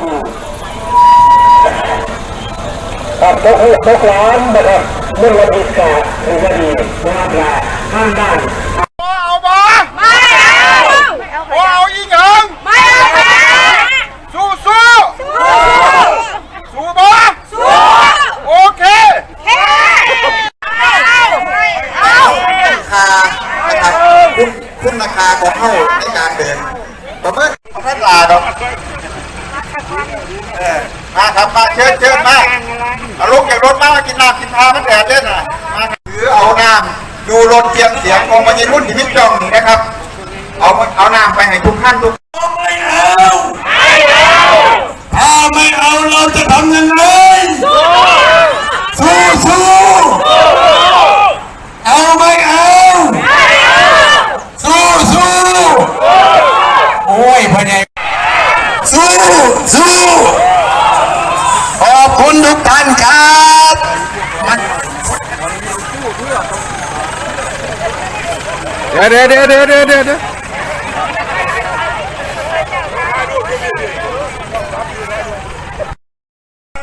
ครับทุกตกร้านนะครับเมื่อวันที่เก้าถึงวันที่นะครับละห้างด้าน เอาบ่ ไม่เอา บ่เอาอีหยัง ไม่เอาค่ะ สู้สู้สู้บ่ สู้ โอเค เฮ้เอาเอา ราคานะครับคุณคุณราคาของเข้าในการเดินประเมินเอาแค่ลาดอกเออมาครับมาเชิญเชิญมาเอาลุกจากรถมากินน้ำกินทามันแดดเล่นอะมาถือเอาน้ำดูรถเสียงเสียงของมัยรุ่นที่มิจองนี่นะครับ เอาเอาน้ำไปให้ทุกท่านทุก ไม่เอาถ้าไม่เอาเราจะทำยังไง สู้สู้เอาไม่เอา สู้สู้โอ้ยพอดีสู้สู้ขอบคุณทุกท่านครับมัน เดี๋ยวเดี๋ยวเดี๋ยวเดี๋ยวเดี๋ยวเดี๋ยว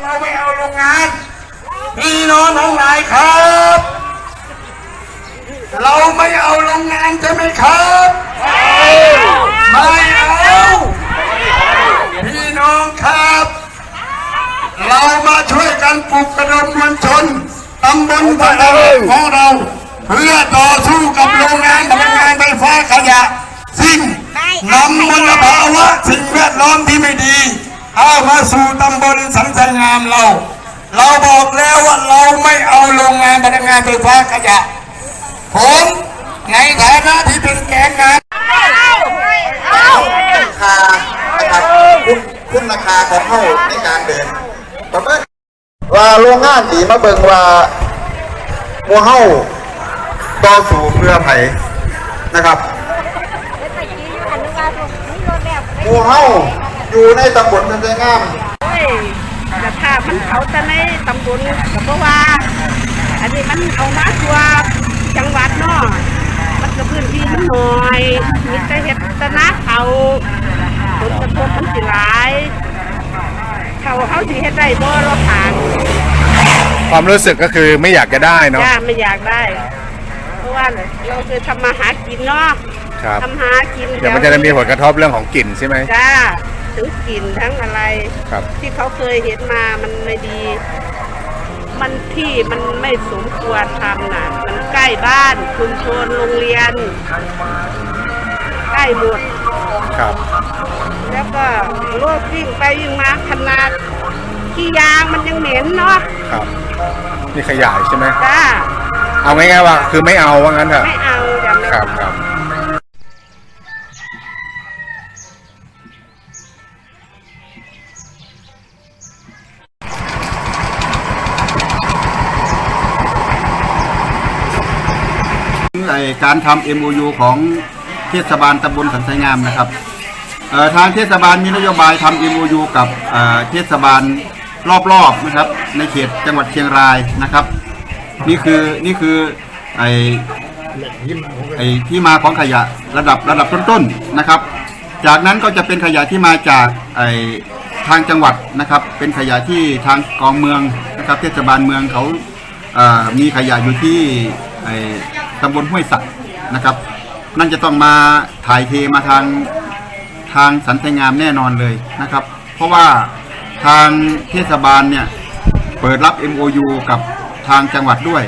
เราไม่เอาโรงงานพี่น้องทั้งหลายครับ เราไม่เอาโรงงานใช่ไหมครับไม่เอาพี่น้องครับ เรามาช่วยกันปลุกกระดมมวลชนตำบลตะเลของเรา เพื่อต่อสู้กับโรงงานพลังงานไฟฟ้าขยะ ซึ่งนำมลภาวะสิ่งแวดล้อมที่ไม่ดีเอามาสู่ตำบลสันสงามเรา เราบอกแล้วว่าเราไม่เอาโรงงานพลังงานไฟฟ้าขยะ ผมในฐานะที่เป็นแกนนำราคานะครับคุณคุณราคาของเข้าในการเดินประเมินว่าโรงงานสีมาเบิงว่าหมัวเฮา ต่อสู่เพื่อไผนะครับหมัวเฮาอยู่ในตำบลเมืองไชยงามโอ้ยแต่ถ้ามันเอาแต่ในตำบลก็บ่ว่า อันนี้มันเอามาทั่วจังหวัดเนาะมันก็พื้นที่มันน้อยมีแต่เฮ็ดแตนาเขาผลกระทบมันสิหลายเขาเขาสิเฮ็ดได้บ่เราผ่านความรู้สึกก็คือไม่อยากจะได้เนาะจ้าไม่อยากได้เพ ราะว่าเราเคยทำมาหากินเนาะครับทำหากินเดี๋ยวมันจะมีผลกระทบเรื่องของกลิ่นใช่ไหมจ้าถึงกลิ่นทั้งอะไร ครับ ที่เขาเคยเห็นมามันไม่ดี มันที่มันไม่สมควรทำน่ะมันใกล้บ้านชุมชนโรงเรียน ใกล้หมดครับ แล้วก็รถวิ่งไปวิ่งมาขนาดขี้ยางมันยังเหม็นเนาะครับนี่ขยายใช่ไหมจ้า เอาง่ายๆว่า คือไม่เอาว่างั้นเถอะไม่เอาอย่างนั้นครับครับไอ้การทำ MOU ของเทศบาลตำบลสันไสงามนะครับเอ่อทางเทศบาลมีนโยบายทำ MOU กับเอ่อเทศบาลรอบๆนะครับ ในเขตจังหวัดเชียงรายนะครับ นี่คือนี่คือไอไอที่มาของขยะระดับระดับต้นๆนะครับ จากนั้นก็จะเป็นขยะที่มาจากไอทางจังหวัดนะครับ เป็นขยะที่ทางกองเมืองนะครับเทศบาลเมืองเขาเอ่อมีขยะอยู่ที่ไอตำบลห้วยสักนะครับ นั่นจะต้องมาถ่ายเทมาทางทางสันติงามแน่นอนเลยนะครับ เพราะว่าทางเทศบาลเนี่ยเปิดรับ MOU กับ ทางจังหวัดด้วย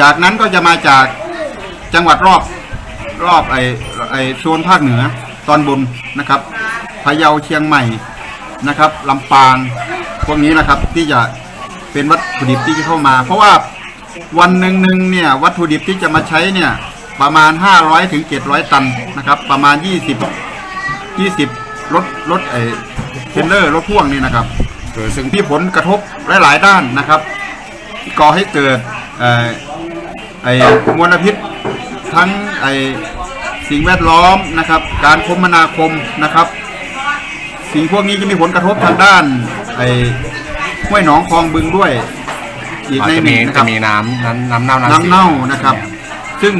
จากนั้นก็จะมาจากจังหวัดรอบรอบไอไอโซนภาคเหนือตอนบนนะครับพะเยาเชียงใหม่นะครับลำปางพวกนี้นะครับที่จะเป็นวัตถุดิบที่จะเข้ามา เพราะว่าวันหนึ่งหนึ่งเนี่ยวัตถุดิบที่จะมาใช้เนี่ยประมาณ 500ถึง700 ตันนะครับประมาณ 20 20รถรถไอเทรลเลอร์รถพ่วงนี่นะครับซึ่งที่ผลกระทบหลายๆด้านนะครับ ก่อให้เกิดเอ่อไอมลพิษทั้งไอสิ่งแวดล้อมนะครับ การคมนาคมนะครับ สิ่งพวกนี้จะมีผลกระทบทางด้านไอห้วยหนองคลองบึงด้วยอีกในจะหมีนึ่งนะคจะรับมีน้ำน้ำน้ำเน่าน้ำเน่านะครับ ซึ่ง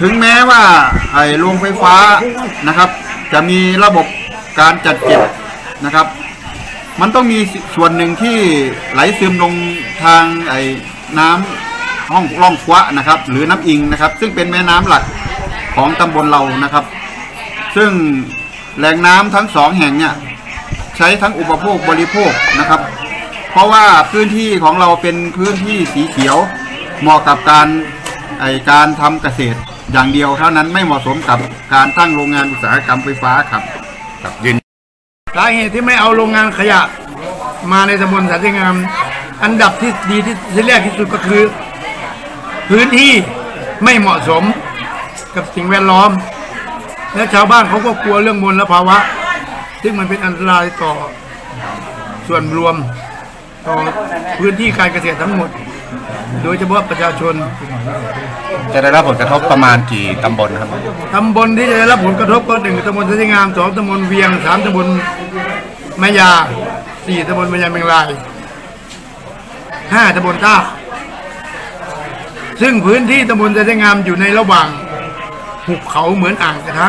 ถึงแม้ว่าไอ้โรงไฟฟ้านะครับ จะมีระบบการจัดเก็บนะครับ มันต้องมีส่วนหนึ่งที่ไหลซึมลงทางไอ้น้ำห้องร่องควะนะครับ หรือน้ำอิงนะครับ ซึ่งเป็นแม่น้ำหลักของตำบลเรานะครับ ซึ่งแหล่งน้ำทั้งสองแห่งเนี่ยใช้ทั้งอุปโภคบริโภคนะครับ เพราะว่าพื้นที่ของเราเป็นพื้นที่สีเขียว เหมาะกับการไอการทำเกษตรอย่างเดียวเท่านั้นไม่เหมาะสมกับการตั้งโรงงานอุตสาหกรรมไฟฟ้าครับครับยืน สาเหตุที่ไม่เอาโรงงานขยะมาในตำบลสันติงาม อันดับที่ดีที่ที่แรกที่สุดก็คือ พื้นที่ไม่เหมาะสมกับสิ่งแวดล้อม และชาวบ้านเขาก็กลัวเรื่องมลภาวะ ซึ่งมันเป็นอันตรายต่อส่วนรวมต่อพื้นที่การเกษตรทั้งหมด โดยเฉพาะประชาชนจะได้รับผลกระทบประมาณกี่ตำบลครับ ตำบลที่จะได้รับผลกระทบก็หนึ่งตำบลสันติงามสองตำบลเวียงสามตำบลแม่ยาสี่ตำบลแม่ยาเมงลายห้าตำบลท่าซึ่งพื้นที่ตำบลสันติงามอยู่ในระหว่างหุบเขาเหมือนอ่างกระทะ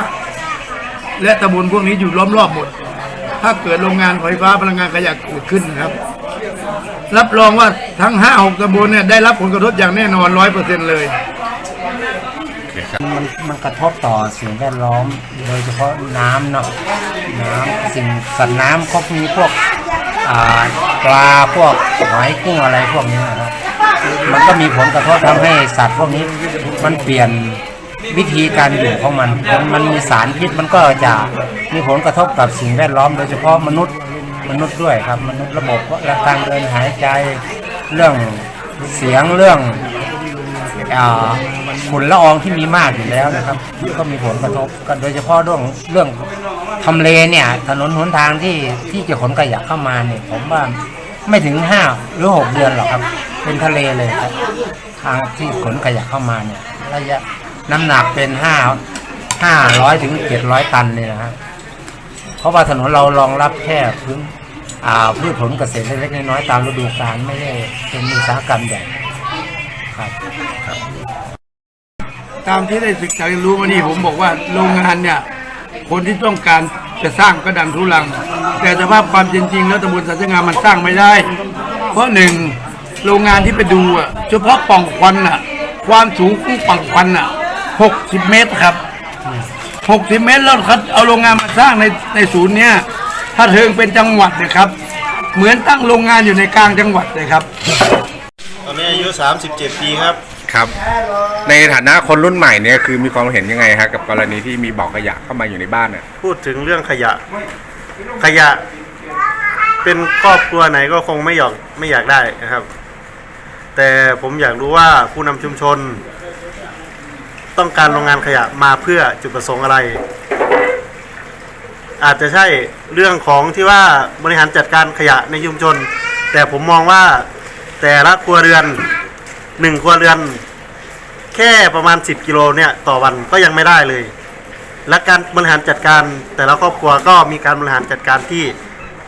และตำบลพวกนี้อยู่ล้อมรอบหมด ถ้าเกิดโรงงานไฟฟ้าพลังงานขยะเกิดขึ้นนะครับ รับรองว่าทั้งห้าหกตำบลเนี่ยได้รับผลกระทบอย่างแน่นอนร้อยเปอร์เซ็นต์เลยมันมันกระทบต่อสิ่งแวดล้อมโดยเฉพาะน้ำเนาะน้ำสิ่งสัตว์น้ำเขามีพวกอ่าปลาพวกหอยกุ้งอะไรพวกนี้นะครับมันก็มีผลกระทบทำให้สัตว์พวกนี้มันเปลี่ยนวิธีการอยู่ของมัน มันมันมีสารพิษมันก็จะมีผลกระทบกับสิ่งแวดล้อม โดยเฉพาะมนุษย์ มนุษย์ด้วยครับ มนุษย์ระบบและการเดินหายใจเรื่องเสียงเรื่องฝุ่นละอองที่มีมากอยู่แล้วนะครับ ก็มีผลกระทบกันโดยเฉพาะเรื่องเรื่องทำเลเนี่ย ถนนหนทางที่ที่จะขนขยะเข้ามาเนี่ย ผมว่าไม่ถึงห้าหรือหกเดือนหรอกครับ เป็นทะเลเลยครับ ทางที่ขนขยะเข้ามาเนี่ยระยะน้ำหนักเป็นห้าห้าร้อยถึงเจ็ดร้อยตันเนี่ยนะครับเพราะว่าถนนเรารองรับแค่พื้นอ่า พืชผลเกษตรเล็กๆน้อยๆตามฤดูกาลไม่ได้เป็นอุตสาหกรรมใหญ่ครับตามที่ได้ศึกษาเรียนรู้มานี่ผมบอกว่าโรงงานเนี่ย คนที่ต้องการจะสร้างก็ดันทุลัง แต่สภาพความจริง ๆ แล้วตำบลสัตงามมันสร้างไม่ได้ เพราะหนึ่งโรงงานที่ไปดูอะเฉพาะป่องควันอะ ความสูงของป่องควันอะหกสิบเมตรครับหกสิบเมตรแล้วเขาเอาโรงงานมาสร้างในในศูนย์เนี่ย ถ้าเทิงเป็นจังหวัดนะครับ เหมือนตั้งโรงงานอยู่ในกลางจังหวัดเลยครับ ตอนนี้อายุ 37 ปีครับ ครับ ในฐานะคนรุ่นใหม่เนี่ยคือมีความเห็นยังไงฮะกับกรณีที่มีบ่อขยะเข้ามาอยู่ในบ้านเนี่ยพูดถึงเรื่องขยะ ขยะ เป็นครอบครัวไหนก็คงไม่อยากไม่อยากได้นะครับ แต่ผมอยากรู้ว่าผู้นำชุมชน ต้องการโรงงานขยะมาเพื่อจุดประสงค์อะไร อาจจะใช่เรื่องของที่ว่าบริหารจัดการขยะในชุมชน แต่ผมมองว่าแต่ละครัวเรือนหนึ่งครัวเรือน แค่ประมาณ 10 กิโลเนี่ยต่อวันก็ยังไม่ได้เลย และการบริหารจัดการแต่ละครอบครัวก็มีการบริหารจัดการที่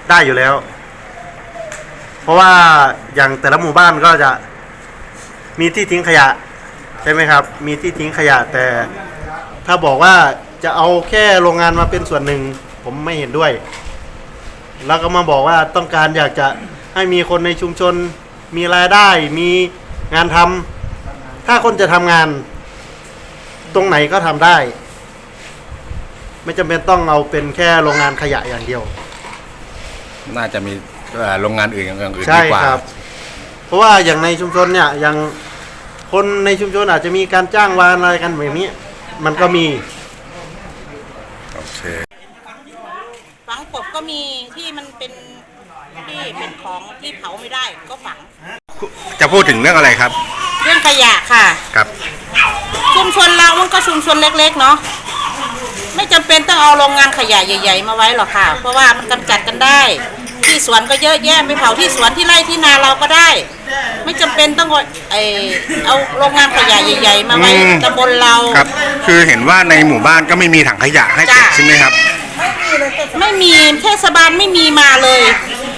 ได้อยู่แล้ว เพราะว่าอย่างแต่ละหมู่บ้านก็จะมีที่ทิ้งขยะใช่ไหมครับ มีที่ทิ้งขยะแต่ถ้าบอกว่าจะเอาแค่โรงงานมาเป็นส่วนหนึ่ง ผมไม่เห็นด้วย แล้วก็มาบอกว่าต้องการอยากจะให้มีคนในชุมชน มีรายได้ มีงานทำถ้าคนจะทำงาน ตรงไหนก็ทำได้ ไม่จำเป็นต้องเอาเป็นแค่โรงงานขยะอย่างเดียว น่าจะมีเอ่อโรงงานอื่นอย่างอื่นใช่ดีกว่าครับ เพราะว่าอย่างในชุมชนเนี่ยอย่างคนในชุมชนอาจจะมีการจ้างวานอะไรกันแบบนี้ มันก็มี โอเค ฝังกบก็มีที่มันเป็นที่เป็นของที่เผาไม่ได้ก็ฝัง จะพูดถึงเรื่องอะไรครับ เรื่องขยะค่ะ ครับ ชุมชนเรามันก็ชุมชนเล็ก ๆ เนาะไม่จำเป็นต้องเอาโรงงานขยะใหญ่ ๆ มาไว้หรอกค่ะ เพราะว่ามันกำจัดกันได้ ที่สวนก็เยอะแยะไปเผาที่สวนที่ไร่ที่นาเราก็ได้ ไม่จำเป็นต้องเอาไอเอาโรงงานขยะใหญ่ ๆ มาไว้อืมตำบลเราครับ คือเห็นว่าในหมู่บ้านก็ไม่มีถังขยะให้เก็บจ้ะใช่ไหมครับ ไม่มีเทศบาลไม่มีมาเลย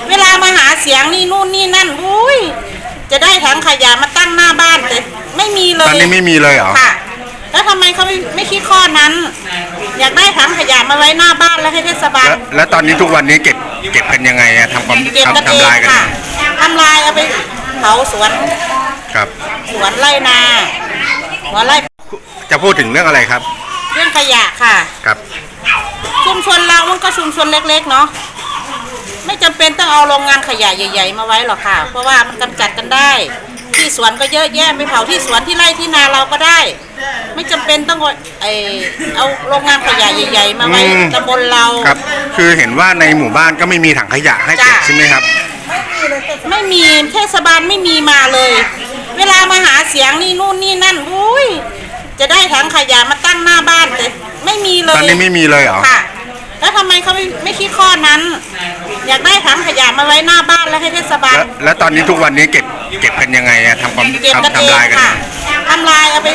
เวลามาหาเสียงนี่นู่นนี่นั่นอุ้ยจะได้ถังขยะมาตั้งหน้าบ้านแต่ไม่มีเลยตอนนี้ไม่มีเลยเหรอค่ะ แล้วทำไมเขาไม่ไม่คิดข้อนั้น อยากได้ถังขยะมาไว้หน้าบ้านแล้วให้เทศบาล แล้วแล้วตอนนี้ทุกวันนี้เก็บเก็บกันยังไงอะทำความเก็บกันทำเอทำลายงกันค่ะทำลายเอาไปเผาสวนครับ สวนไร่นาหัวไร่จะพูดถึงเรื่องอะไรครับ เรื่องขยะค่ะ ครับ ชุมชนเรามันก็ชุมชนเล็ก ๆ เนาะไม่จำเป็นต้องเอาโรงงานขยะใหญ่ ๆ มาไว้หรอกค่ะ เพราะว่ามันกำจัดกันได้ ที่สวนก็เยอะแยะไปเผาที่สวนที่ไร่ที่นาเราก็ได้ ไม่จำเป็นต้องเอาไอเอาโรงงานขยะใหญ่ ๆ มาไว้อืมตำบลเราครับ คือเห็นว่าในหมู่บ้านก็ไม่มีถังขยะให้เก็บจ้ะใช่ไหมครับ ไม่มีเทศบาลไม่มีมาเลย เวลามาหาเสียงนี่นู่นนี่นั่นอุ้ยจะได้ถังขยะมาตั้งหน้าบ้านแต่ ไม่มีเลยตอนนี้ไม่มีเลยเหรอค่ะ แล้วทำไมเขาไม่ไม่คิดข้อนั้น อยากได้ถังขยะมาไว้หน้าบ้านแล้วให้เทศบาลแล้วแล้วตอนนี้ทุกวันนี้เก็บเก็บกันยังไงอะทำความเก็บกันทำเอทำลายงกันค่ะทำลายเอาไป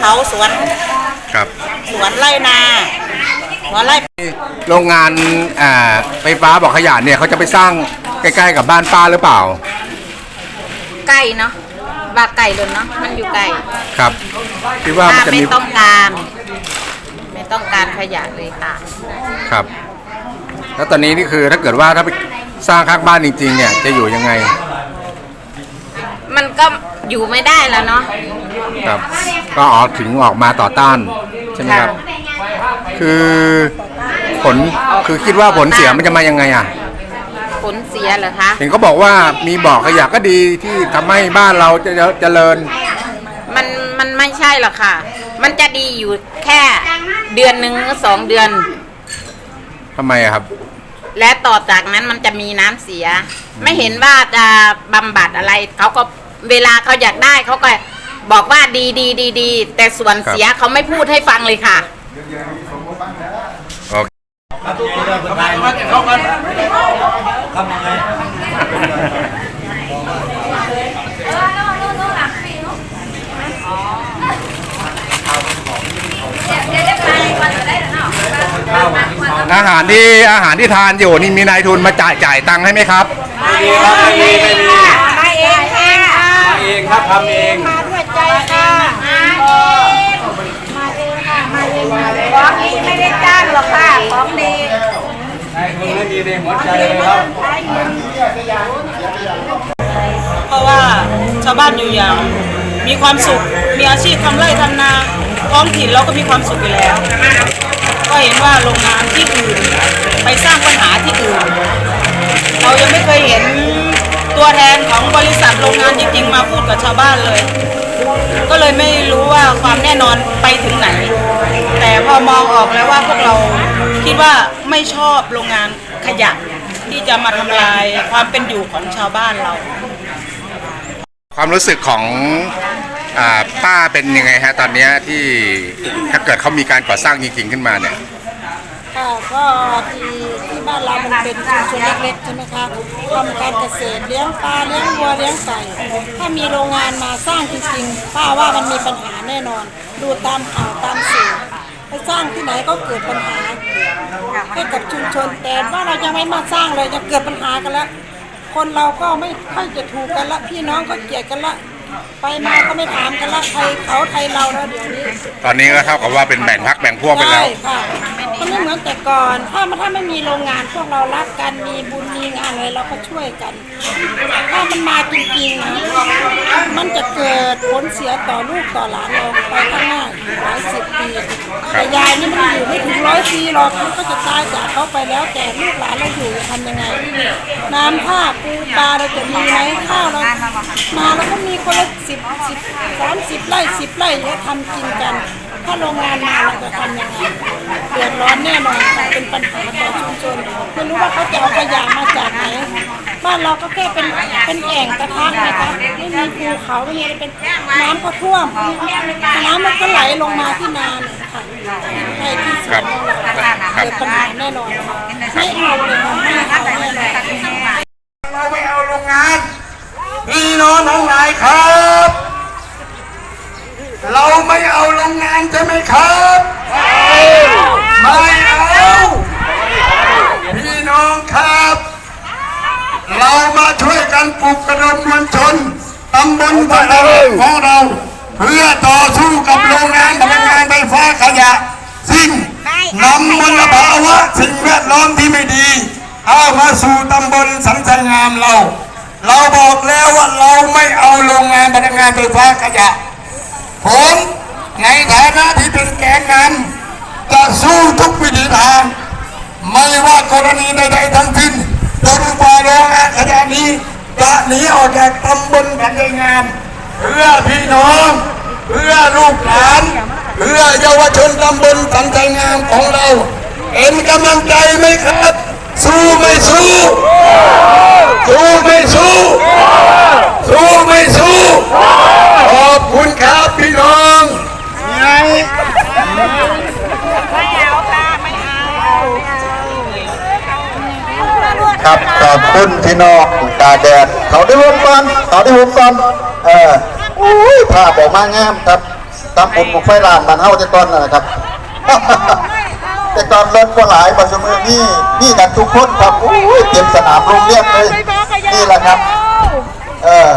เผาสวนครับสวนไร่นาหัวไร่ โรงงานอ่าไฟฟ้าบอกขยะเนี่ยเขาจะไปสร้างใกล้ๆกับบ้านป้าหรือเปล่าไก่เนาะบาไก่เลยเนาะมันอยู่ไก่ครับคิดว่ามันป้าจะไม่มีต้องการไม่ ต้องการขยะเลยค่ะ ครับ แล้วตอนนี้นี่คือถ้าเกิดว่าถ้าไปสร้างข้างบ้านจริงๆเนี่ยจะอยู่ยังไงมันก็อยู่ไม่ได้แล้วเนาะครับ ก็ออกถึงออกมาต่อต้านใช่ไหมครับ คือผลคือคิดว่าผลเสียมันจะมายังไงอะ ผลเสียเหรอคะ เห็นเขาบอกว่ามีบ่อขยะก็ดีที่ทำให้บ้านเราจะเจริญมัน มันไม่ใช่หรอกค่ะ มันจะดีอยู่แค่เดือนหนึ่งหรือสองเดือน ทำไมอะครับ และต่อจากนั้นมันจะมีน้ำเสีย ไม่เห็นว่าจะบำบัดอะไร เขาก็เวลาเขาอยากได้เขาก็บอกว่าดีดีดีดีแต่ส่วนครับ เสียเขาไม่พูดให้ฟังเลยค่ะ โอเค อาหารที่อาหารที่ทานอยู่นี่มีนายทุนมาจ่ายจ่ายตังค์ให้ไหมครับมาเองค่ะมาเองค่ะเองครับทำเอง มาด้วยใจค่ะมาเองมาเองค่ะมาเองของนี้ไม่ได้จ้างหรอกค่ะของดีไม่มีในหัวใจเลยครับเพราะว่าชาวบ้านอยู่อย่างมีความสุขมีอาชีพทำไร่ทำนาท้องถิ่นเราก็มีความสุขอยู่แล้ว ก็เห็นว่าโรงงานที่อื่นไปสร้างปัญหาที่อื่น เรายังไม่เคยเห็นตัวแทนของบริษัทโรงงานจริงๆมาพูดกับชาวบ้านเลย ก็เลยไม่รู้ว่าความแน่นอนไปถึงไหน แต่พอมองออกแล้วว่าพวกเราคิดว่าไม่ชอบโรงงานขยะที่จะมาทำลายความเป็นอยู่ของชาวบ้านเรา ความรู้สึกของ อ่าป้าเป็นยังไงฮะตอนเนี้ยที่ถ้าเกิดเขามีการก่อสร้างจริงๆขึ้นมาเนี่ย ค่ะก็ที่ที่บ้านเรามันเป็นชุมชนเล็กๆใช่ไหมคะทำการเกษตรเลี้ยงปลาเลี้ยงวัวเลี้ยงไก่ถ้ามีโรงงานมาสร้างจริงๆป้าว่ามันมีปัญหาแน่นอน ดูตามข่าวตามสื่อไปสร้างที่ไหนก็เกิดปัญหาให้กับชุมชนแต่ว่าเรายังไม่มาสร้างเลยยังเกิดปัญหากันแล้วคนเราก็ไม่ค่อยจะถูกกันละพี่น้องก็เกลียดกันละ ไปมาก็ไม่ถามกันละใครเขาไทยเราแล้วเดี๋ยวนี้ตอนนี้ก็เท่ากับว่าเป็นแบ่งพักแบ่งพวกไปแล้ว ใช่ค่ะมันไม่เหมือนแต่ก่อน ถ้ามันถ้าไม่มีโรงงานพวกเรารักกันมีบุญมีงานอะไรเราก็ช่วยกัน ถ้ามันมาจริงๆนะมันจะเกิดผลเสียต่อลูกต่อหลานเราไปข้างหน้าอีกหลายสิบปีแต่ยายนี่มันอยู่ไม่ถึงร้อยปีหรอกมันก็จะตายจากเขาไปแล้วแต่ลูกหลานเราอยู่จะทำยังไงน้ำท่าปูปลาเราจะมีไหมข้าวเรามาเราก็มีคนละสิบสิบสามสิบไร่สิบไร่เนี่ยทำกินกัน ถ้าโรงงานมาเราจะทำยังไงเดือดร้อนแน่นอนค่ะเป็นปัญหาต่อชุมชนไม่รู้ว่าเขาจะเอาขยะมาจากไหนบ้านเราก็แค่เป็นเป็นแอ่งกระทะนะคะไม่มีภูเขาไม่มีอะไรเป็นน้ำก็ท่วมน้ำมันก็ไหลลงมาที่นานค่ะใครที่สวนของเราเกิดปัญหาแน่นอนค่ะไม่เอาเลยค่ะไม่เอาแน่นอนเราไม่เอาโรงงานพี่น้องทั้งหลายครับ เราไม่เอาโรงงานใช่ไหมครับไม่เอาพี่น้องครับ เรามาช่วยกันปลุกกระดมมวลชนตำบลตะเลงของเรา เพื่อต่อสู้กับโรงงานพลังงานไฟฟ้าขยะ ซึ่งนำมลภาวะสิ่งแวดล้อมที่ไม่ดี เอามาสู่ตำบลสันสงามเรา เราบอกแล้วว่าเราไม่เอาโรงงานพลังงานไฟฟ้าขยะผม ในฐานะที่เป็นแกนนำจะสู้ทุกวิถีทางไม่ว่ากรณีใดๆทั้งสิ้นจนกว่าโรงงานขยะนี้จะหนีออกจากตำบลกันได้งามเพื่อพี่น้องเพื่อลูกหลานเพื่อเยาวชนตำบลสันใจงามของเราเห็นกำลังใจไหมครับ สู้ไม่สู้สู้ไม่สู้สู้ไม่สู้ ขอบคุณครับพี่น้อง ครับขอบ คุณพี่น้องตาแดดเขาได้ผมก่อนเขาได้ผมก่อนเอออุ้ยภาพออกมางามครับตามผมบุกไฟลานมันเฮาแต่ก่อนนั่นแหละครับ แต่ก่อนรถก็หลายปัจจุบันนี่นี่กันทุกคนครับอุ้ยเต็มสนามโรงเรียนเลยนี่แหละครับ เออ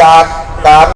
จากการ